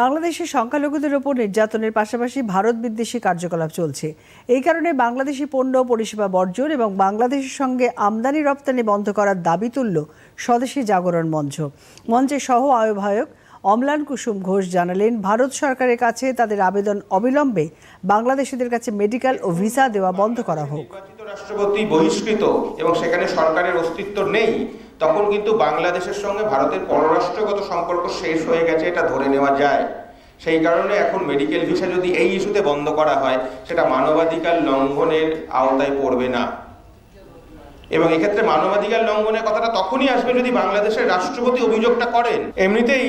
বাংলাদেশে সংখ্যালঘুদের ওপর নির্যাতনের পাশাপাশি ভারত বিদ্বেষী কার্যকলাপ চলছে। এই কারণে বাংলাদেশি পণ্য, পরিষেবা বর্জন এবং বাংলাদেশের সঙ্গে আমদানি রপ্তানি বন্ধ করার দাবি তুলল স্বদেশী জাগরণ মঞ্চ। মঞ্চের সহ আহ্বায়ক অমলান কুসুম ঘোষ জানালেন, ভারত সরকারের কাছে তাদের আবেদন অবিলম্বে বাংলাদেশিদের কাছে মেডিকেল ও ভিসা দেওয়া বন্ধ করা হোক। রাষ্ট্রপতি বহিষ্কৃত এবং সেখানে সরকারের অস্তিত্ব নেই, তখন কিন্তু বাংলাদেশের সঙ্গে ভারতের পররাষ্ট্রগত সম্পর্ক শেষ হয়ে গেছে, এটা ধরে নেওয়া যায়। সেই কারণে এখন মেডিকেল ভিসা যদি এই ইস্যুতে বন্ধ করা হয়, সেটা মানবাধিকার লঙ্ঘনের আওতায় পড়বে না। এবং এক্ষেত্রে মানবাধিকার লঙ্ঘনের কথাটা তখনই আসবে যদি বাংলাদেশের রাষ্ট্রপতি অভিযোগটা করেন। এমনিতেই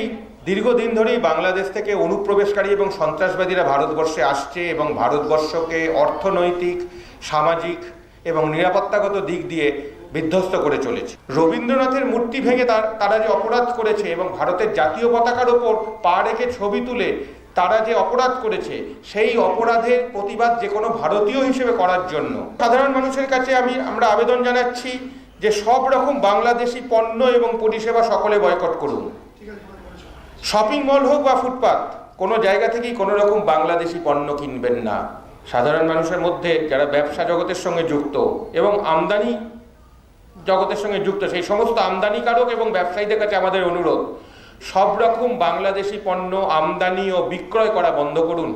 দীর্ঘদিন ধরেই বাংলাদেশ থেকে অনুপ্রবেশকারী এবং সন্ত্রাসবাদীরা ভারতবর্ষে আসছে এবং ভারতবর্ষকে অর্থনৈতিক, সামাজিক এবং নিরাপত্তাগত দিক দিয়ে বিধ্বস্ত করে চলেছে। রবীন্দ্রনাথের মূর্তি ভেঙে তার যে অপরাধ করেছে এবং ভারতের জাতীয় পতাকার ওপর পা রেখে ছবি তুলে তারা যে অপরাধ করেছে, সেই অপরাধের প্রতিবাদ যে কোনো ভারতীয় হিসেবে করার জন্য। সাধারণ মানুষের কাছে আমি আমরা আবেদন জানাচ্ছি যে সব রকম বাংলাদেশি পণ্য এবং পরিষেবা সকলে বয়কট করুন। শপিং মল হোক বা ফুটপাত, কোনো জায়গা থেকেই কোনো রকম বাংলাদেশি পণ্য কিনবেন না। সাধারণ মানুষের মধ্যে যারা ব্যবসা জগতের সঙ্গে যুক্ত এবং আমদানি জগতের সঙ্গে যুক্ত, সেই সমস্ত আমদানিকারক এবং ব্যবসায়ীদের কাছে আমাদের অনুরোধ, সব রকম বাংলাদেশি পণ্য আমদানি ও বিক্রয় করা বন্ধ করুন।